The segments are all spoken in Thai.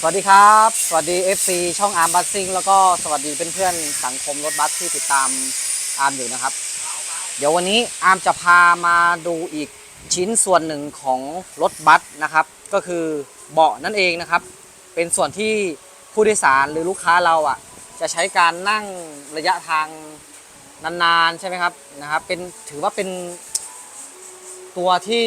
สวัสดีครับ สวัสดี FC ช่องอาร์มบัสซิ่งแล้วก็สวัสดีเพื่อนๆสังคมรถบัสที่ติดตามอาร์มอยู่นะครับ เดี๋ยววันนี้อาร์มจะพามาดูอีกชิ้นส่วนหนึ่งของรถบัสนะครับ ก็คือเบาะนั่นเองนะครับ เป็นส่วนที่ผู้โดยสารหรือลูกค้าเราอะจะใช้การนั่งระยะทางนานๆใช่ไหมครับนะครับ เป็นถือว่าเป็นตัวที่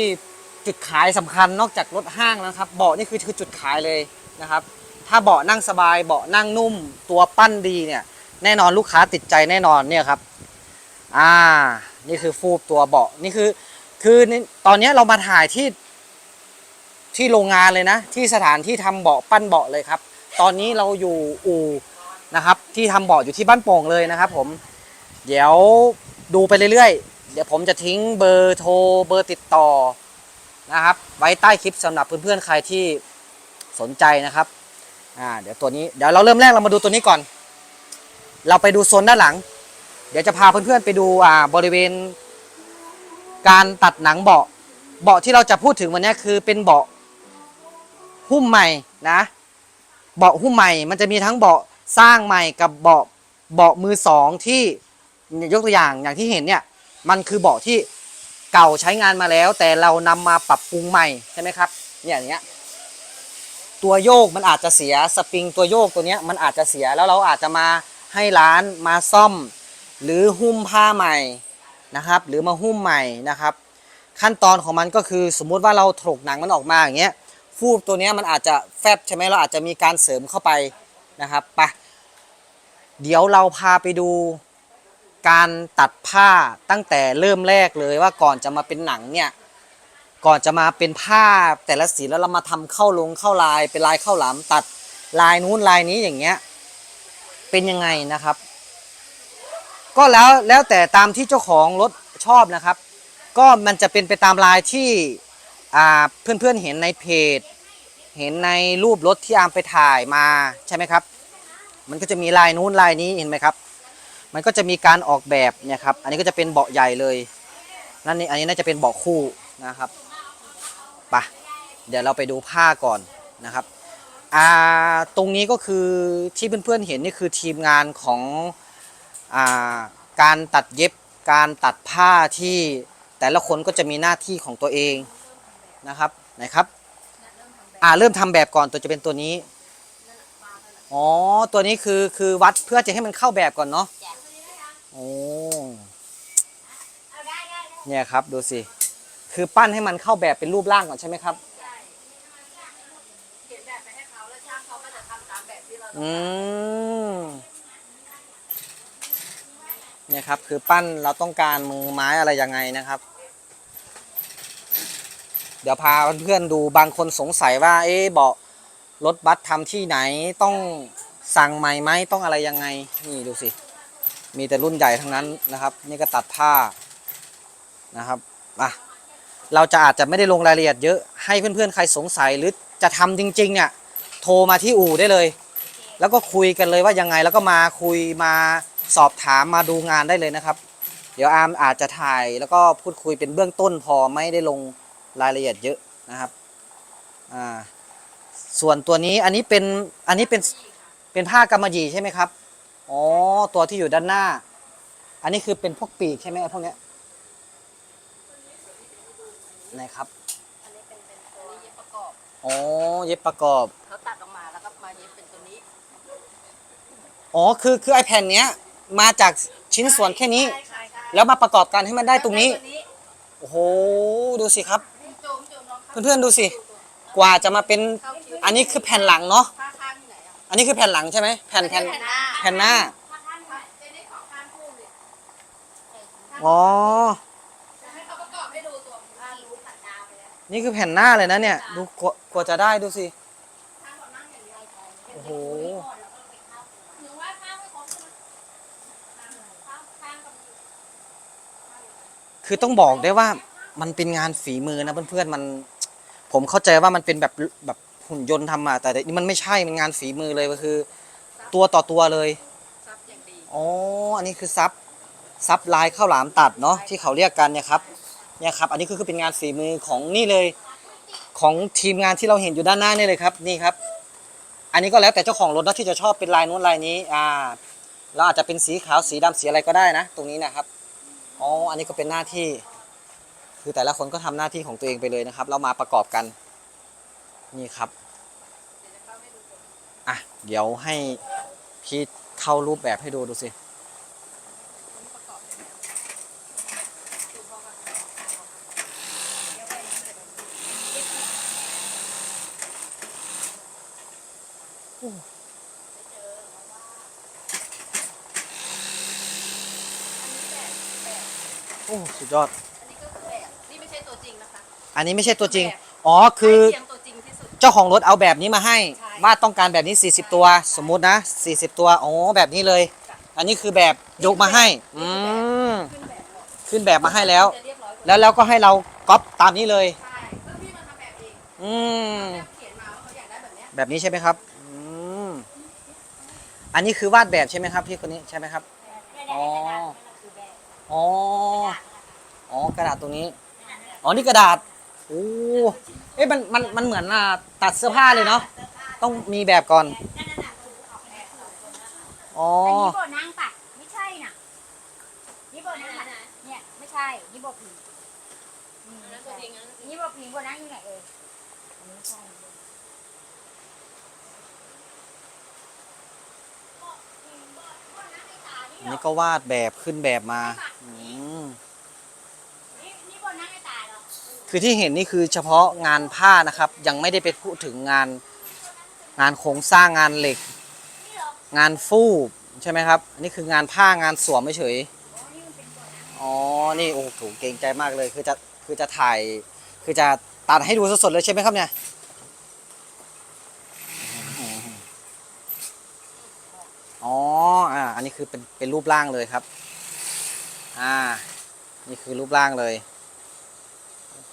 จุดขายสำคัญนอกจากรถห้างนะครับ เบาะนี่คือคือจุดขายเลย นะครับ ถ้าเบาะนั่งสบายเบาะนั่งนุ่ม ตัวปั้นดีเนี่ยแน่นอนลูกค้าติดใจแน่นอนเนี่ยครับ อ่า นี่คือฟูบตัวเบาะนี่คือ คือนี่ตอนนี้เรามาถ่ายที่ที่โรงงานเลยนะ ที่สถานที่ทำเบาะปั้นเบาะเลยครับ ตอนนี้เราอยู่อู่นะครับ ที่ทำเบาะอยู่ที่บ้านโป่งเลยนะครับผม เดี๋ยวดูไปเรื่อยๆ เดี๋ยวผมจะทิ้งเบอร์โทรเบอร์ติดต่อนะครับ ไว้ใต้คลิปสำหรับเพื่อนๆใครที่ สนใจนะครับอ่าเดี๋ยวตัวนี้เดี๋ยวเราเริ่มแรกเรามาดูตัวนี้ก่อน เราไปดูโซนด้านหลัง เดี๋ยวจะพาเพื่อนๆไปดูอ่าบริเวณ การตัดหนังเบาะเบาะที่เราจะพูดถึงวันนี้คือเป็นเบาะหุ้มใหม่นะเบาะหุ้มใหม่มันจะมีทั้งเบาะสร้างใหม่กับเบาะเบาะมือสองที่ยกตัวอย่างอย่างที่เห็นเนี่ยมันคือเบาะที่เก่าใช้งานมาแล้ว แต่เรานำมาปรับปรุงใหม่ใช่ไหมครับเนี่ยอย่างเงี้ย ตัวโยกมันอาจจะเสียสปริงตัวโยกตัวเนี้ยมันอาจจะเสียแล้วเราอาจจะมาให้ร้านมาซ่อม หรือหุ้มผ้าใหม่นะครับ หรือมาหุ้มใหม่นะครับ ขั้นตอนของมันก็คือสมมุติว่าเราถกหนังมันออกมาอย่างเงี้ยฟูบตัวเนี้ยมันอาจจะแฟบใช่ไหมเราอาจจะมีการเสริมเข้าไปนะครับไปะเดี๋ยวเราพาไปดูการตัดผ้าตั้งแต่เริ่มแรกเลยว่าก่อนจะมาเป็นหนังเนี่ย ก่อนจะมาเป็นผ้าแต่ละสีแล้วเรามาทำเข้าลงเข้าลายเป็นลายเข้าหลามตัดลายนู้นลายนี้อย่างเงี้ยเป็นยังไงนะครับ ก็แล้วแล้วแต่ตามที่เจ้าของรถชอบนะครับ ก็มันจะเป็นไปตามลายที่อ่าเพื่อนๆเห็นในเพจ เห็นในรูปรถที่อามไปถ่ายมาใช่ไหมครับ มันก็จะมีลายนู้นลายนี้เห็นไหมครับ มันก็จะมีการออกแบบเนี่ยครับ อันนี้ก็จะเป็นเบาะใหญ่เลยนั่นนี่อันนี้น่าจะเป็นเบาะคู่นะครับ ปะเดี๋ยวเราไปดูผ้าก่อนนะครับอ่าตรงนี้ก็คือที่เพื่อนๆเห็นนี่คือทีมงานของอ่าการตัดเย็บการตัดผ้าที่แต่ละคนก็จะมีหน้าที่ของตัวเองนะครับไหนครับอ่าเริ่มทำแบบก่อนตัวจะเป็นตัวนี้อ๋อตัวนี้คือคือวัดเพื่อจะให้มันเข้าแบบก่อนเนาะโอ้เนี่ยครับดูสิ คือปั้นให้มันเข้าแบบเป็นรูปร่างก่อนใช่ไหมครับเขียนแบบไปให้เขาแล้วช่างเขาก็จะทำตามแบบที่เราอืมเนี่ยครับ คือปั้นเราต้องการมือไม้อะไรยังไงนะครับ เดี๋ยวพาเพื่อนๆดูบางคนสงสัยว่า เอ๊ะเบาะรถบัสทำที่ไหนต้องสั่งใหม่ไหมต้องอะไรยังไง นี่ดูสิ มีแต่รุ่นใหญ่ทั้งนั้นนะครับ นี่ก็ตัดผ้านะครับอะ เราจะอาจจะไม่ได้ลงรายละเอียดเยอะให้เพื่อนๆใครสงสัยหรือจะทำจริงๆเนี่ยโทรมาที่อู่ได้เลย แล้วก็คุยกันเลยว่ายังไงแล้วก็มาคุยมาสอบถามมาดูงานได้เลยนะครับ เดี๋ยวอาร์มอาจจะถ่ายแล้วก็พูดคุยเป็นเบื้องต้นพอไม่ได้ลงรายละเอียดเยอะนะครับอ่าส่วนตัวนี้อันนี้เป็นอันนี้เป็นเป็นผ้ากำมะหยี่ใช่ไหมครับอ๋อตัวที่อยู่ด้านหน้า อันนี้คือเป็นพวกปีกใช่ไหมพวกเนี้ย ไหนครับอันนี้เป็นเป็นตัวเย็บประกอบอ๋อเย็บประกอบเขาตัดออกมาแล้วก็มาเย็บเป็นตัวนี้อ๋อคือคือไอแผ่นเนี้ยมาจากชิ้นส่วนแค่นี้ ใช่ใช่ใช่แล้วมาประกอบกันให้มันได้ตรงนี้ ตัวนี้โอ้โหดูสิครับโจมโจมลองข้างเพื่อนๆดูสิ กว่าจะมาเป็นเข้าคิ้วอันนี้คือแผ่นหลังเนาะข้างข้างที่ไหนอะอันนี้คือแผ่นหลังใช่ไหมแผ่นแผ่นแผ่นหน้าแผ่นหน้าข้างข้างจะได้ของข้างคู่เลยอ๋อ นี่คือแผ่นหน้าเลยนะเนี่ย ดูกว่ากว่าจะได้ดูสิข้างบนนั่งอย่างเดียวโอ้โหหรือว่าข้างไม่ครบใช่ไหมข้างข้างกับคือต้องบอกได้ว่ามันเป็นงานฝีมือนะเพื่อนๆมัน ผมเข้าใจว่ามันเป็นแบบแบบหุ่นยนต์ทำมาแต่นี่มันไม่ใช่มันงานฝีมือเลยก็คือ ตัวต่อตัวเลยซับอย่างดีอ๋ออันนี้คือซับซับลายข้าวหลามตัดเนาะที่เขาเรียกกันเนี่ยครับ เนี่ยครับ อันนี้ก็คือเป็นงานฝีมือของนี่เลย ของทีมงานที่เราเห็นอยู่ด้านหน้านี่เลยครับ นี่ครับ อันนี้ก็แล้วแต่เจ้าของรถนะที่จะชอบเป็นลายนู้นลายนี้ อ่า เราอาจจะเป็นสีขาวสีดำสีอะไรก็ได้นะ ตรงนี้นะครับ อ๋อ อันนี้ก็เป็นหน้าที่ คือแต่ละคนก็ทำหน้าที่ของตัวเองไปเลยนะครับแล้วมาประกอบกัน นี่ครับ อะ เดี๋ยวให้พี่เข้ารูปแบบให้ดูดูสิ สุดยอด อันนี้ก็คือแบบนี่ไม่ใช่ตัวจริงนะคะอันนี้ไม่ใช่ตัวจริง อ๋อ คือ ใกล้เคียงตัวจริงที่สุด เจ้าของรถเอาแบบนี้มาให้ ใช่ว่าต้องการแบบนี้ 40 ตัว สมมุตินะ 40 ตัว อ๋อ แบบนี้เลยอันนี้คือแบบยกมาให้ อืม ขึ้นแบบหมดขึ้นแบบมาให้แล้ว จะเรียบร้อยกว่าแล้วแล้วก็ให้เราก๊อปตามนี้เลย ใช่เพื่อพี่มาทำแบบเองอืมแบบเขียนมาว่าเขาอยากได้แบบเนี้ยแบบนี้ใช่ไหมครับ อืม อันนี้คือวาดแบบใช่ไหมครับพี่คนนี้ใช่ไหมครับ อ๋อ อ๋อ อ๋อกระดาษตรงนี้ อ๋อนี่กระดาษ โอ้เอ๊ะมันมันมันเหมือนอะตัดเสื้อผ้าเลยเนาะ ต้องมีแบบก่อน อ๋อ อันนี้โบนั่งปะไม่ใช่น่ะนี่โบนั่งปะเนี่ยไม่ใช่ นี่โบผิงอืมอันนั้นตัวจริงอันนั้นตัวจริงนี่โบผิงโบนั่งอยู่ไหนเอ่ยอันนี้ใช่อันนี้ก็วาดแบบขึ้นแบบมาอืม นี่นี่โบนั่งในตาเหรอ คือที่เห็นนี่คือเฉพาะงานผ้านะครับ ยังไม่ได้ไปพูดถึงงานงานโครงสร้างงานเหล็ก งานฟูกใช่ไหมครับอันนี้คืองานผ้างานสวมไม่เฉยอ๋อ นี่โอ๋อนี่โอ้โหเก่งใจมากเลย คือจะคือจะถ่าย คือจะตัดให้ดูสดๆเลยใช่ไหมครับเนี่ยอ๋ออ่าอันนี้คือเป็นเป็นรูปร่างเลยครับ อ่า นี่คือรูปร่างเลย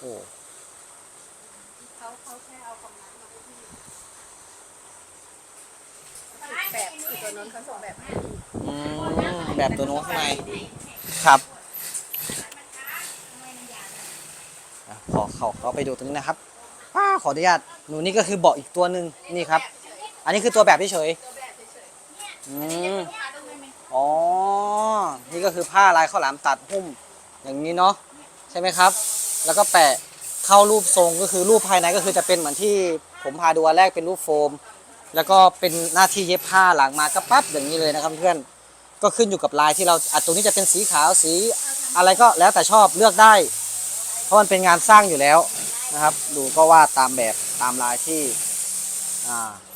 โอ้โหเขาเขาแค่เอาของนั้นมาให้พี่แบบคือตัวนั้นเขาส่งแบบให้อืมแบบตัวโน้ตข้างในครับอะขอเขาเขาไปดูตรงนี้นะครับป้าขออนุญาตหนูนี่ก็คือเบาะอีกตัวหนึ่งนี่ครับ อันนี้คือตัวแบบเฉยตัวแบบเฉยๆอืมๆมาตรงนี้มันอ๋อ นี่ก็คือผ้าลายข้าวหลามตัดหุ้ม อย่างนี้เนาะ ใช่ไหมครับ แล้วก็แปะเข้ารูปทรงก็คือรูปภายในก็คือจะเป็นเหมือนที่ผมพาดูอันแรกเป็นรูปโฟม แล้วก็เป็นหน้าที่เย็บผ้าหลังมาก็ปั๊บอย่างนี้เลยนะครับเพื่อนก็ขึ้นอยู่กับลายที่เราอัดตรงนี้จะเป็นสีขาวสีอะไรก็แล้วแต่ชอบเลือกได้ เพราะมันเป็นงานสร้างอยู่แล้วนะครับ ดูก็วาดตามแบบตามลายที่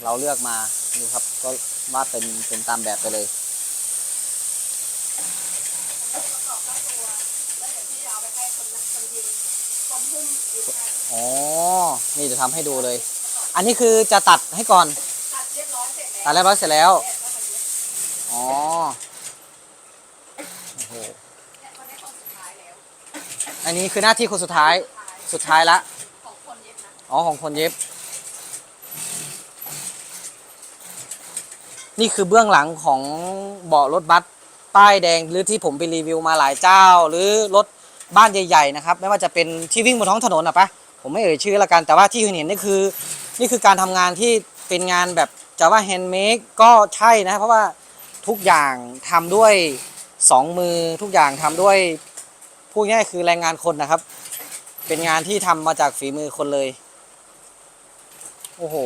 เราเลือกมาดูครับก็วาดเป็นเป็นตามแบบไปเลย ประกอบทั้งตัว แล้วเดี๋ยวพี่เอาไปให้คนนักคนยิงคนหุ้ม อยู่ให้อ๋อ นี่จะทำให้ดูเลย อันนี้คือจะตัดให้ก่อน ตัดเรียบร้อยเสร็จแล้วตัดเรียบร้อยเสร็จแล้ว อ๋อ โอ้โห เนี่ยคนนี้คนสุดท้ายแล้วอันนี้คือหน้าที่คนสุดท้ายสุดท้ายละ ของคนเย็บนะอ๋อของคนเย็บ นี่คือเบื้องหลังของเบาะรถบัสป้ายแดงหรือที่ผมไปรีวิวมาหลายเจ้า หรือรถบ้านใหญ่ๆนะครับ ไม่ว่าจะเป็นที่วิ่งบนท้องถนนอะปะ ผมไม่เอ่ยชื่อละกันแต่ว่าที่คุณเห็นนี่คือ นี่คือการทำงานที่เป็นงานแบบจะว่าแฮนด์เมดก็ใช่นะ เพราะว่าทุกอย่างทำด้วยสองมือทุกอย่างทำด้วยพูดง่ายคือแรงงานคนนะครับ เป็นงานที่ทำมาจากฝีมือคนเลย โอ้โห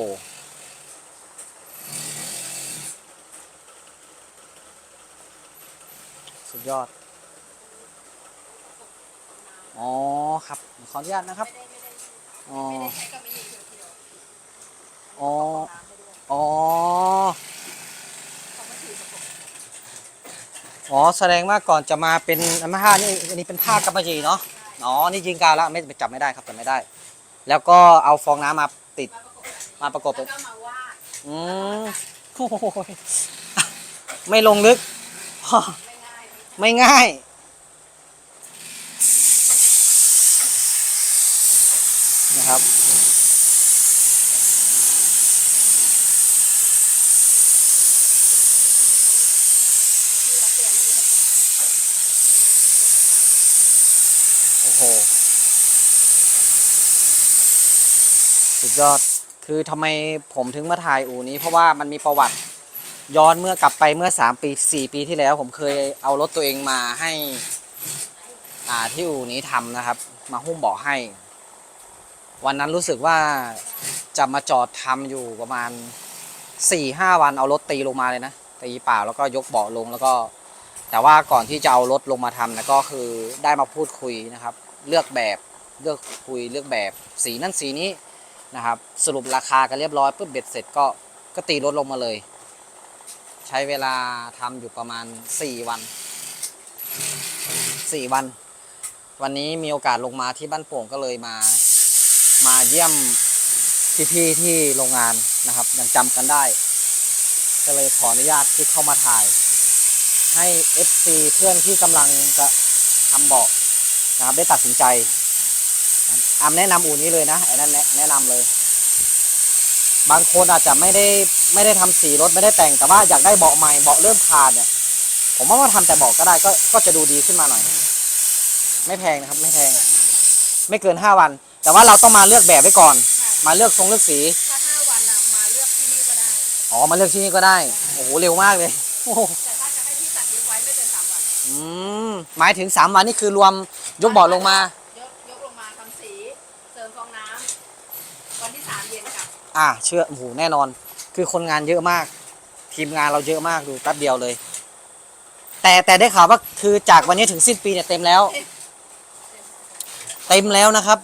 สุดยอด อ๋อครับ ขออนุญาตนะครับไอ๋อ ไม่ได้ใช้กับไม่ยิงเดียวอ๋อตามไปด้วยอ๋อ เขาม่ถือกับผมอ๋อ แสดงว่าก่อนจะมาเป็นอันผ้านี่อันนี้เป็นผ้ากำมะหยี่เนาะ อ๋อ นี่ยิงกาวแล้วไม่จับไม่ได้ครับจับไม่ได้ แล้วก็เอาฟองน้ำมาติดมาประกบมาประกบแล้วก็มาวาดอืมโอ้โหไม่ลงลึก ไม่ง่ายไม่ง่าย นะครับ โอ้โห สุดยอด คือทำไมผมถึงมาถ่ายอู่นี้ เพราะว่ามันมีประวัติย้อนเมื่อกลับไปเมื่อ 3 ปี 4 ปีที่แล้ว ผมเคยเอารถตัวเองมาให้อ่าที่อู่นี้ทำนะครับ มาหุ้มเบาะให้ วันนั้นรู้สึกว่าจะมาจอดทำอยู่ประมาณ4-5วันเอารถตีลงมาเลยนะตีเปล่าแล้วก็ยกเบาะลงแล้วก็ แต่ว่าก่อนที่จะเอารถลงมาทำนะก็คือได้มาพูดคุยนะครับ เลือกแบบเลือกคุยเลือกแบบสีนั่นสีนี้นะครับ สรุปราคากันเรียบร้อยปุ๊บเบ็ดเสร็จก็ก็ตีรถลงมาเลย ใช้เวลาทำอยู่ประมาณ4วัน4วัน วันนี้มีโอกาสลงมาที่บ้านโป่งก็เลยมา มาเยี่ยมพี่ๆที่โรงงานนะครับ ยังจำกันได้ ก็เลยขออนุญาตที่เข้ามาถ่าย ให้ FC เพื่อนที่กำลังจะทำเบาะนะครับได้ตัดสินใจนะครับอามแนะนำอู่นี้เลยนะไอ้นั่นแนะแนะนำเลย บางคนอาจจะไม่ได้ไม่ได้ทำสีรถไม่ได้แต่งแต่ว่าอยากได้เบาะใหม่เบาะเริ่มขาดเนี่ยผมว่ามาทำแต่เบาะก็ได้ก็ก็จะดูดีขึ้นมาหน่อย ไม่แพงนะครับ ไม่แพง ไม่เกิน5วัน แต่ว่าเราต้องมาเลือกแบบไว้ก่อน มาเลือกทรงเลือกสีถ้าห้าวันน่ะมาเลือกที่นี่ก็ได้ อ๋อมาเลือกที่นี่ก็ได้โอ้โหเร็วมากเลยโอ้โหแต่ถ้าจะให้พี่ตัดเย็บไว้ไม่เกินสามวันอืมหมายถึง3วันนี่คือรวมยกเบาะลงมายกยกลงมาทำสีเสริมฟองน้ำวันที่สามเย็นกลับอ่าเชื่อโอ้โหแน่นอน คือคนงานเยอะมาก ทีมงานเราเยอะมากดูแป๊บเดียวเลย แต่แต่ได้ข่าวว่าคือจากวันนี้ถึงสิ้นปีเนี่ยเต็มแล้ว เต็มแล้วนะครับ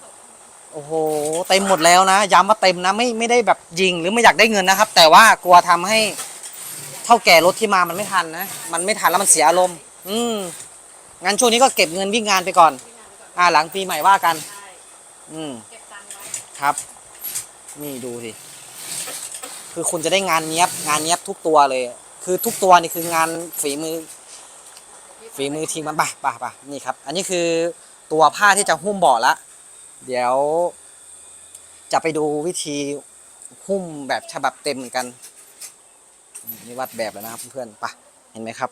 โอ้โหเต็มหมดแล้วนะย้ำว่าเต็มนะไม่ไม่ได้แบบยิงหรือไม่อยากได้เงินนะครับ แต่ว่ากลัวทำให้เท่าแก่รถที่มามันไม่ทันนะมันไม่ทันแล้วมันเสียอารมณ์ อืมงั้นช่วงนี้ก็เก็บเงินวิ่งงานไปก่อน อ่าหลังปีใหม่ว่ากัน อืมครับ นี่ดูสิคือคุณจะได้งานเนี้ยบงานเนี้ยบทุกตัวเลย คือทุกตัวนี่คืองานฝีมือ ฝีมือทีมมันป่ะป่ะป่ะนี่ครับ อันนี้คือตัวผ้าที่จะหุ้มบาะละ เดี๋ยวจะไปดูวิธีหุ้มแบบฉบับเต็มเหมือนกัน นี่วัดแบบแล้วนะครับเพื่อนๆป่ะเห็นไหมครับ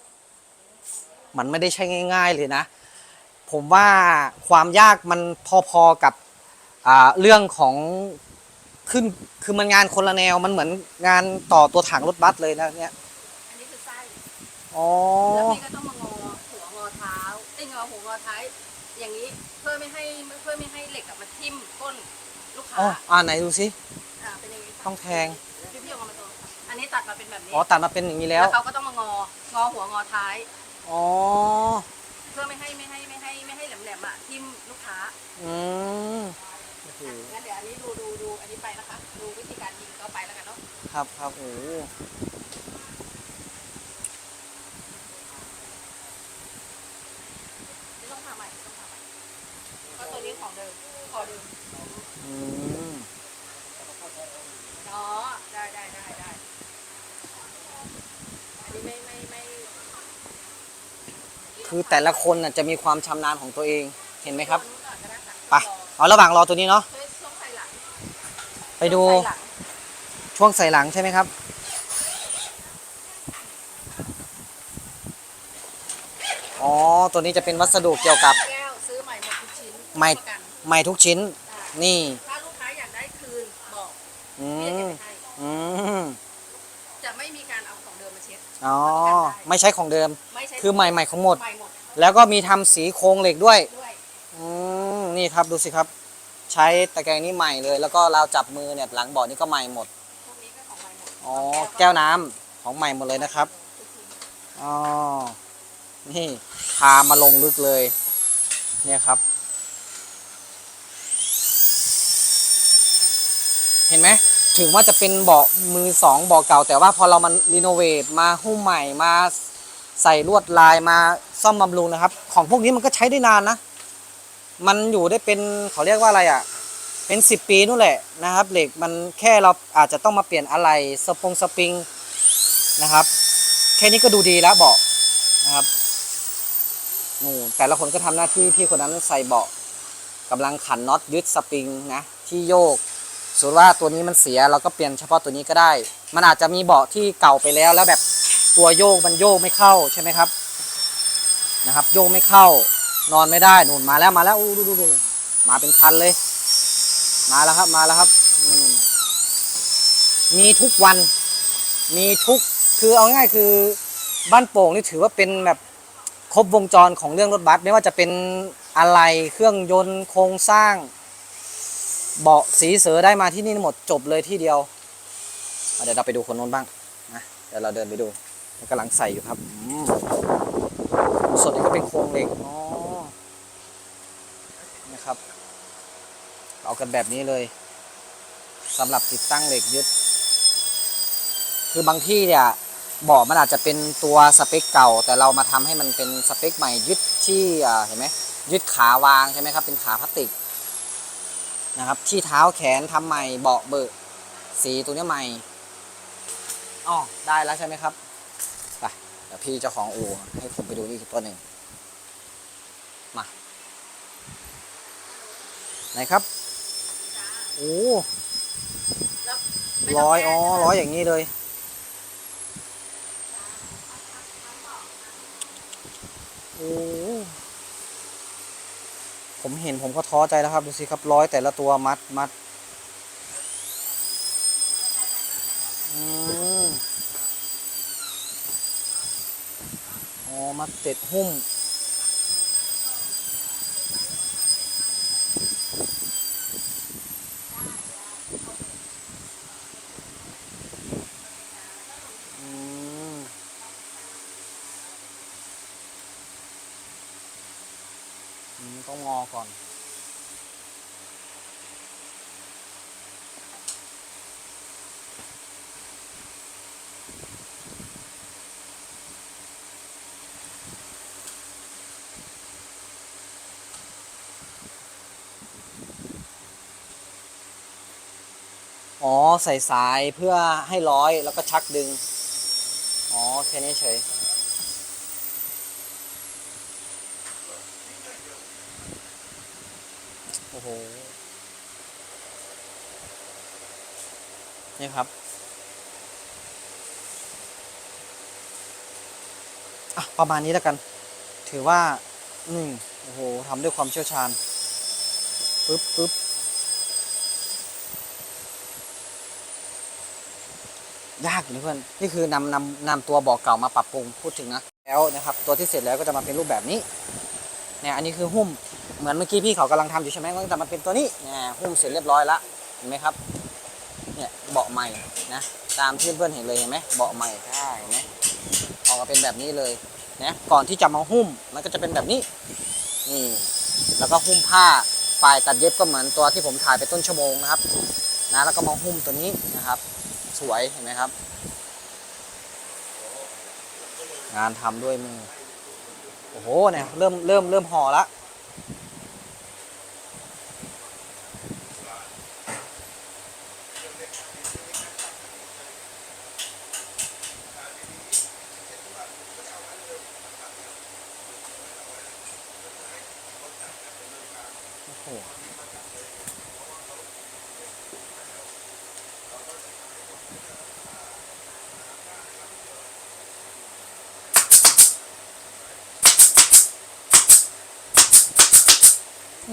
มันไม่ได้ใช้ง่าย ๆเลยนะ ผมว่าความยากมันพอๆกับอ่าเรื่องของขึ้นคือมันงานคนละแนวมันเหมือนงานต่อตัวถังรถบัสเลยนะเนี่ยอันนี้คือไส้อ๋อแล้วพี่ก็ต้องมางอหัวงอเท้าไอ้ยงอหัวงอท้ายอย่างนี้เพื่อไม่ให้เพื่อไม่ให้เหล็กอะมาทิ่มก้นลูกค้าอ๋ออ่าไหนดูสิอ่าเป็นอย่างนี้ต้องแทง พี่พี่เอามาตัวอันนี้ตัดมาเป็นแบบนี้อ๋อตัดมาเป็นอย่างนี้แล้ว แล้วเขาก็ต้องมางองอหัวงอท้าย อ๋อ เพื่อไม่ให้ไม่ให้ไม่ให้ไม่ให้แหลมๆอะทิ่มลูกค้าอืมโอ้โหงั้นเดี๋ยวอันนี้ดูดูดูอันนี้ไปนะคะ ดูวิธีการยิงก็ไปแล้วกันเนาะ ครับครับโอ้โห ไม่ต้องทำใหม่ไม่ต้องทำใหม่เพราะตัวนี้ของเดิมข อดิมอืมอ๋อได้ได้ได้ได้อันนี้ไม่ไม่ไม่คือแต่ละคนน่ะจะมีความชำนาญของตัวเองเห็นไหมครับดูก่อนก็ได้ค่ะไปเอาระหว่างรอตัวนี้เนาะช่วยช่วงใส่หลังไปดู ช่วงใส่หลังช่วงใส่หลังใช่ไหมครับ อ๋อ ตัวนี้จะเป็นวัสดุเกี่ยวกับ แก้วซื้อใหม่หมดทุกชิ้นใหม่ ประกัน ใหม่ทุกชิ้นอ่านี่ ถ้าลูกค้าอยากได้คืนบอกอืพี่จะเก็บมไว้ให้อืม จะไม่มีการเอาของเดิมมาเช็ดอ๋อ ไม่ใช้ของเดิม ไม่ใช่คือใหม่ๆของหมด ใหม่หมดแล้วก็มีทำสีโครงเหล็กด้วย ด้วยอืม นี่ครับดูสิครับ ใช้ตะแกรงนี้ใหม่เลย แล้วก็ราวจับมือเนี่ยหลังเบาะนี่ก็ใหม่หมด พวกนี้ก็ของใหม่หมดอ๋อ แก้วน้ำของใหม่หมดเลยนะครับ อ๋อ นี่พามาลงลึกเลย เนี่ยครับ เห็นไหมถึงว่าจะเป็นเบาะมือสองเบาะเก่า แต่ว่าพอเรามันรีโนเวทมาหุ้มใหม่มาใส่ลวดลายมาซ่อมบำรุงนะครับ ของพวกนี้มันก็ใช้ได้นานนะ มันอยู่ได้เป็นเขาเรียกว่าอะไรอะ เป็นสิบปีนู่นแหละนะครับ เหล็กมันแค่เราอาจจะต้องมาเปลี่ยนอะไรสปงสปริงนะครับ แค่นี้ก็ดูดีแล้วเบาะนะครับนูแต่ละคนก็ทำหน้าที่พี่คนนั้นใส่เบาะกำลังขันน็อตยึดสปริงนะที่โยก สมมติว่าตัวนี้มันเสียเราก็เปลี่ยนเฉพาะตัวนี้ก็ได้ มันอาจจะมีเบาะที่เก่าไปแล้วแล้วแบบตัวโยกมันโยกไม่เข้าใช่ไหมครับนะครับ โยกไม่เข้านอนไม่ได้นู่นมาแล้วมาแล้วอู้ดูดูดูมาเป็นคันเลย มาแล้วครับมาแล้วครับนู่นมีทุกวัน มีทุกคือเอาง่ายคือบ้านโป่งนี่ถือว่าเป็นแบบครบวงจรของเรื่องรถบัสไม่ว่าจะเป็นอะไรเครื่องยนต์โครงสร้าง เบาะสีเสือได้มาที่นี่หมดจบเลยที่เดียวเดี๋ยวเราไปดูคนโน้นบ้างนะเดี๋ยวเราเดินไปดูกำลังใส่อยู่ครับสดนี่ก็เป็นโครงเหล็กอ๋อนะครับ เอากันแบบนี้เลยสำหรับติดตั้งเหล็กยึด คือบางที่เนี่ยเบาะมันอาจจะเป็นตัวสเปคเก่า แต่เรามาทำให้มันเป็นสเปคใหม่ยึดที่เห็นไหมยึดขาวางใช่ไหมครับ เป็นขาพลาสติก นะครับ ที่เท้าแขนทำใหม่เบาะเบิกสีตัวนี้ใหม่อ๋อได้แล้วใช่ไหมครับไปเดี๋ยวพี่เจ้าของอู่ให้ผมไปดูอีกตัวหนึ่งมาไหนครับโอ้ร้อยอ๋อร้อยอย่างนี้เลยโอ้ ผมเห็นผมก็ท้อใจแล้วครับ ดูสิครับร้อยแต่ละตัวมัดมัดอ๋อมัดเสร็จหุ้ม อืมอืมต้องงอก่อน อ๋อ ใส่สายเพื่อให้ร้อยแล้วก็ชักดึง อ๋อ แค่นี้เฉย โอ้โห นี่ครับอะประมาณนี้แล้วกัน ถือว่า อืม โอ้โหทำด้วยความเชี่ยวชาญ ปึ๊บปึ๊บ ยากอยู่นะเพื่อนนี่คือนำนำนำตัวบอเก่ามาปรับปรุงพูดถึงนะแล้วนะครับ ตัวที่เสร็จแล้วก็จะมาเป็นรูปแบบนี้เนี่ยอันนี้คือหุ้มเหมือนเมื่อกี้พี่เขากำลังทำอยู่ใช่ไหมก็จะมาเป็นตัวนี้เนี่ยหุ้มเสร็จเรียบร้อยละเห็นไหมครับเนี่ยเบาะใหม่นะตามที่เพื่อนเห็นเลยเห็นไหมเบาะใหม่ใช่เห็นไหมออกมาเป็นแบบนี้เลยนะก่อนที่จะมาหุ้มมันก็จะเป็นแบบนี้นี่แล้วก็หุ้มผ้าฝ่ายตัดเย็บก็เหมือนตัวที่ผมถ่ายไปต้นชั่วโมงนะครับนะแล้วก็มาหุ้มตัวนี้นะครับ สวยเห็นไหมครับ งานทำด้วยมือ โอ้โหเนี่ยเริ่มเริ่มเริ่มห่อละ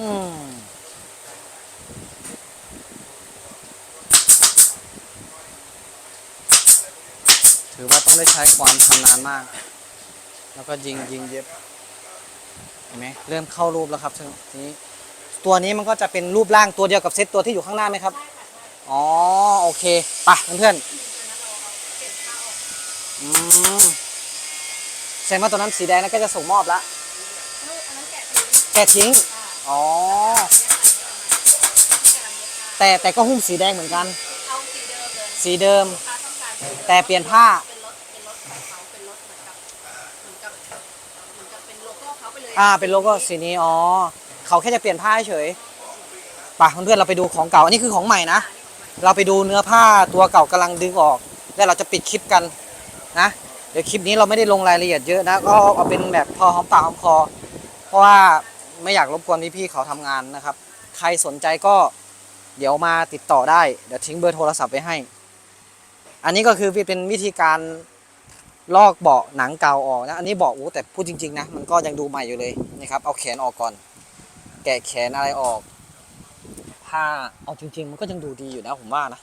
ถือว่าต้องได้ใช้ความชำนาญมาก แล้วก็ยิงยิงเย็บ เห็นไหมเริ่มเข้ารูปแล้วครับทีนี้ ตัวนี้มันก็จะเป็นรูปร่างตัวเดียวกับเซตตัวที่อยู่ข้างหน้าไหมครับ อ๋อ โอเคไปะเพื่อนๆอืมแสดงว่าตัวนั้นสีแดงนั้นก็จะส่งมอบละอันนั้นแกะทิ้งแกะทิ้ง อ๋อ แต่แต่ก็หุ้มสีแดงเหมือนกัน เอาสีเดิมเลยสีเดิมลูกค้าต้องการเป็นแต่เปลี่ยนผ้า เป็นรถเป็นรถของเขาเป็นรถเหมือนกับเหมือนกับเหมือนกับเป็นโลโก้เขาไปเลยอ่า เป็นโลโก้สีนี้ อ๋อ เขาแค่จะเปลี่ยนผ้าเฉยไปะเพื่อนๆเราไปดูของเก่า อันนี้คือของใหม่นะ เราไปดูเนื้อผ้าตัวเก่ากำลังดึงออก แล้วเราจะปิดคลิปกันนะ เดี๋ยวคลิปนี้เราไม่ได้ลงรายละเอียดเยอะนะ ก็เอาเป็นแบบพอหอมปากหอมคอ เพราะว่า ไม่อยากรบกวนพี่ๆเขาทำงานนะครับ ใครสนใจก็เดี๋ยวมาติดต่อได้ เดี๋ยวทิ้งเบอร์โทรศัพท์ไว้ให้ อันนี้ก็คือเป็นวิธีการลอกเบาะหนังเก่าออกนะ อันนี้เบาะโอ้แต่พูดจริงๆนะมันก็ยังดูใหม่อยู่เลยนี่ครับ เอาแขนออกก่อน แกะแขนอะไรออกผ้าเอาจริง ๆ มันก็ยังดูดีอยู่นะผมว่านะ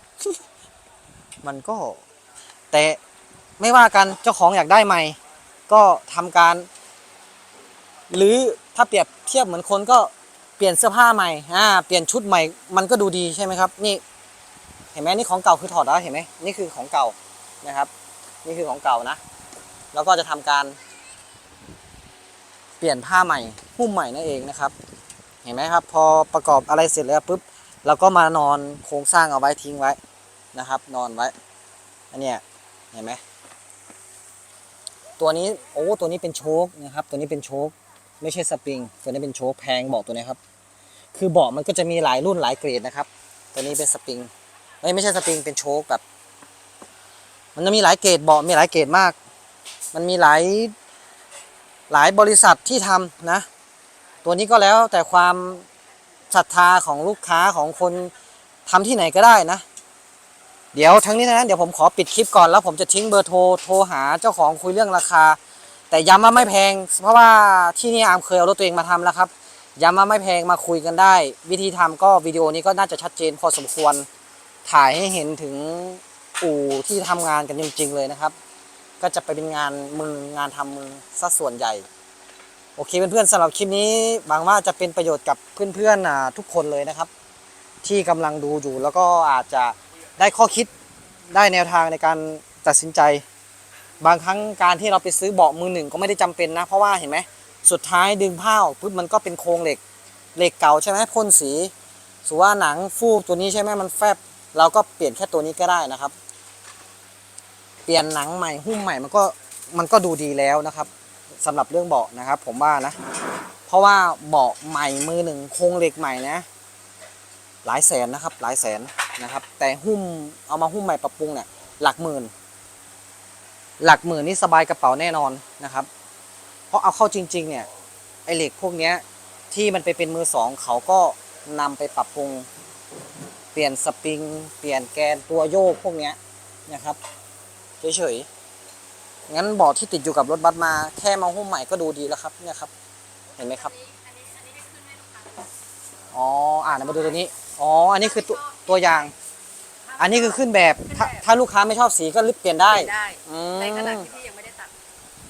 มันก็แต่ไม่ว่ากันเจ้าของอยากได้ใหม่ ก็ทำการหรือ ถ้าเปรียบเทียบเหมือนคนก็เปลี่ยนเสื้อผ้าใหม่อ่าเปลี่ยนชุดใหม่มันก็ดูดีใช่ไหมครับ นี่ เห็นไหมนี่ของเก่าคือถอดแล้วเห็นไหมนี่คือของเก่านะครับ นี่คือของเก่านะ แล้วก็จะทำการ เปลี่ยนผ้าใหม่หุ้มใหม่นั่นเองนะครับ เห็นไหมครับ พอประกอบอะไรเสร็จแล้วปุ๊บเราก็มานอนโครงสร้างเอาไว้ทิ้งไว้นะครับ นอนไว้อันเนี้ยเห็นไหมตัวนี้โอ้ตัวนี้เป็นโชคนะครับ ตัวนี้เป็นโชค ไม่ใช่สปริง ตัวนี้เป็นโชคแพงเบอกตัวนี้ครับ คือเบาะมันก็จะมีหลายรุ่นหลายเกรดนะครับ ตัวนี้เป็นสปริงไม่ไม่ใช่สปริงเป็นโชคแบบ มันจะมีหลายเกรดเบาะมีหลายเกรดมาก มันมีหลายหลายบริษัทที่ทำนะ ตัวนี้ก็แล้วแต่ความศรัทธาของลูกค้าของคนทำที่ไหนก็ได้นะ เดี๋ยวทั้งนี้ทั้งนั้นเดี๋ยวผมขอปิดคลิปก่อนแล้วผมจะทิ้งเบอร์โทรโทรหาเจ้าของคุยเรื่องราคา แต่ย้ำว่าไม่แพง เพราะว่าที่นี่อามเคยเอารถตัวเองมาทำแล้วครับย้ำว่าไม่แพงมาคุยกันได้ วิธีทำก็วิดีโอนี้ก็น่าจะชัดเจนพอสมควรถ่ายให้เห็นถึงอู่ที่ทำงานกันจริง ๆ เลยนะครับ ก็จะไปเป็นงานมืองานทำมือซะส่วนใหญ่ โอเคเพื่อนๆสำหรับคลิปนี้หวังว่าจะเป็นประโยชน์กับเพื่อนๆทุกคนเลยนะครับ ที่กำลังดูอยู่แล้วก็อาจจะได้ข้อคิดได้แนวทางในการตัดสินใจ บางครั้งการที่เราไปซื้อเบาะมือหนึ่งก็ไม่ได้จำเป็นนะ เพราะว่าเห็นไหมสุดท้ายดึงผ้าออกปุ๊บมันก็เป็นโครงเหล็กเหล็กเก่าใช่ไหมพ่นสีสมมุว่าหนังฟูกตัวนี้ใช่ไหมมันแฟบเราก็เปลี่ยนแค่ตัวนี้ก็ได้นะครับ เปลี่ยนหนังใหม่หุ้มใหม่มันก็มันก็ดูดีแล้วนะครับสำหรับเรื่องเบาะนะครับ ผมว่านะ เพราะว่าเบาะใหม่มือหนึ่งโครงเหล็กใหม่นะ หลายแสนนะครับ หลายแสนนะครับ แต่หุ้มเอามาหุ้มใหม่ปรับปรุงเนี่ยหลักหมื่น หลักหมื่นนี่สบายกระเป๋าแน่นอนนะครับ เพราะเอาเข้าจริง ๆ เนี่ยไอเหล็กพวกเนี้ยที่มันไปเป็นมือสองเขาก็นำไปปรับปรุง เปลี่ยนสปริง เปลี่ยนแกนตัวโยกพวกเนี้ยนะครับเฉยๆงั้นเบาะที่ติดอยู่กับรถบัสมาแค่มาหุ้มใหม่ก็ดูดีแล้วครับเนี่ยครับ เห็นไหมครับอันนี้อันนี้ได้ขึ้นให้ลูกค้าอ๋ออ่านมาดูตัวนี้อ๋ออันนี้คือตัวตัวอย่าง อันนี้คือขึ้นแบบถ้าถ้าลูกค้าไม่ชอบสีก็รีบเปลี่ยนได้เปลี่ยนได้อืในขณะมที่พี่ยังไม่ได้ตัด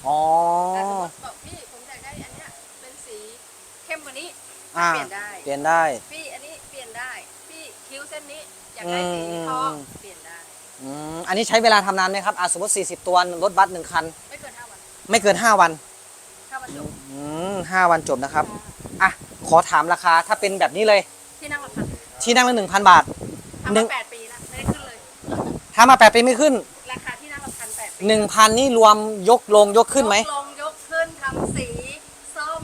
อ๋อแต่สมมติบอกพี่ผมอยากได้อันเนี้ยเป็นสีเข้มกว่านี้ อ่าเปลี่ยนได้ เปลี่ยนได้ พี่อันนี้เปลี่ยนได้ พี่คิ้วเส้นนี้อยากได้สีทองอืม เปลี่ยนได้อืมอันนี้ใช้เวลาทำนานไหมครับอ่าสมมติ 40 ตัวรถบัสหนึ่งคัน ไม่เกินห้าวันไม่เกิน 5 วันถ้าวันจบอืมห้าวันจบนะครับอะขอถามราคาถ้าเป็นแบบนี้เลย ที่นั่งละพันที่นั่งละ1,000 บาท ทำหนึ่มาง แปดปีแล้วไม่ได้ขึ้นเลย ถ้ามาแปดปีไม่ขึ้น ราคาที่นั่งละพันแปดปี1,000นี่รวมยกลงยกขึ้นไหมยกลงยกขึ้นทำสีส้ม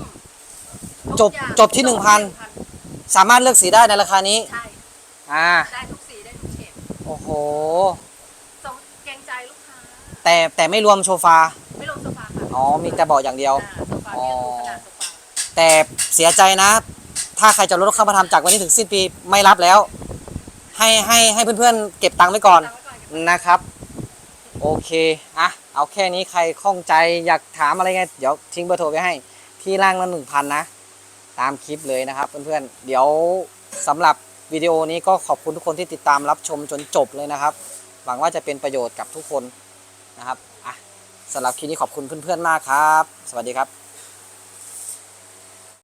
จบทุกอย่างจบที่1,000 สามารถเลือกสีได้ในราคานี้ ใช่ อ่า ได้ทุกสีได้ทุกเฉดโอ้โห สมเกรงใจลูกค้า แต่แต่ไม่รวมโซฟา ไม่ลงโซฟาค่ะอ๋อ มีแต่เบาะอย่างเดียว อ่าโซฟาเนี่ยดูขนาดโซฟาแต่เสียใจนะ ถ้าใครจะรถเข้ามาทำจากวันนี้ถึงสิ้นปีไม่รับแล้ว ให้ให้ให้เพื่อนๆเก็บตังค์ไว้ก่อน ตั้งไว้ก่อน นะครับ โอเคอะเอาแค่นี้ใครข้องใจอยากถามอะไรไง เดี๋ยวทิ้งเบอร์โทรไว้ให้ ที่ล่างละหนึ่งพันนะ ตามคลิปเลยนะครับเพื่อนๆเดี๋ยวสำหรับวิดีโอนี้ก็ขอบคุณทุกคนที่ติดตามรับชมจนจบเลยนะครับ หวังว่าจะเป็นประโยชน์กับทุกคนนะครับอะสำหรับคลิปนี้ขอบคุณเพื่อนๆมากครับ สวัสดีครับ